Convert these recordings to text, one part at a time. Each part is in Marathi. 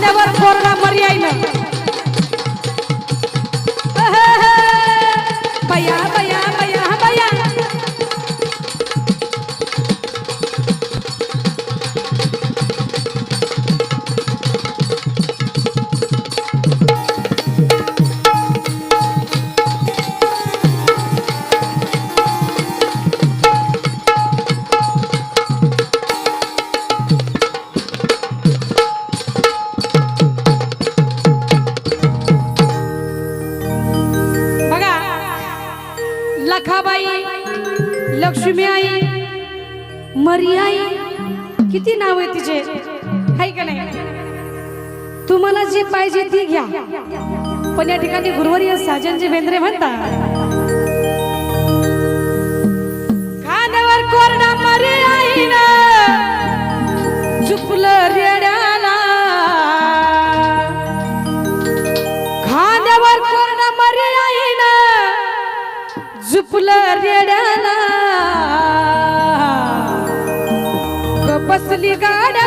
खांद्यावर कोरडा पर्याय ना लक्ष्मी आई मरी आई किती नाव आहे तिचे? आहे का नाही? तुम्हाला जे पाहिजे ती घ्या. पण या ठिकाणी गुरुवारी साजनजी बेंद्रे म्हणतात खानवर कोरडा मरी आई ना चुपलं रेड्या बसली गाड्या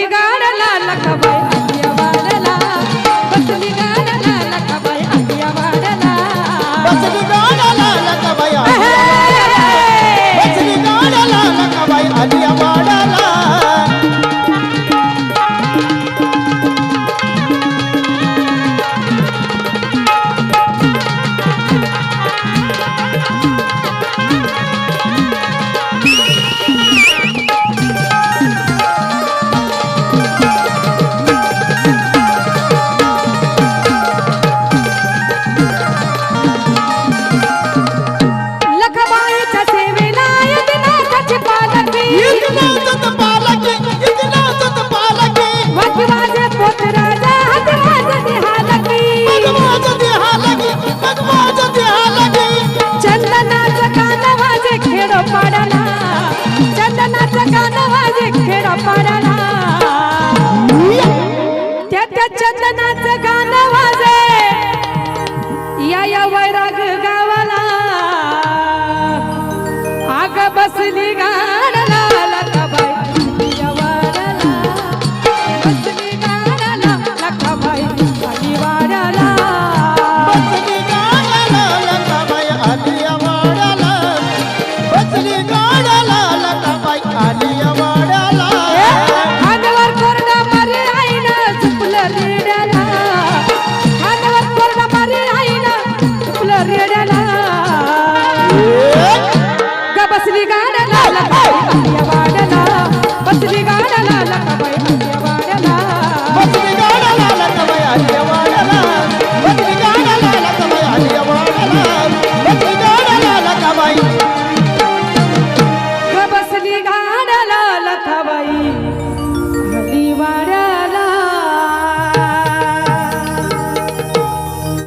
ಸಿಗಾಡಲ ಲಕ್ಕ राज्यातलं गाणं वाजे. या या वैराग गावाला. आग बसली गाडला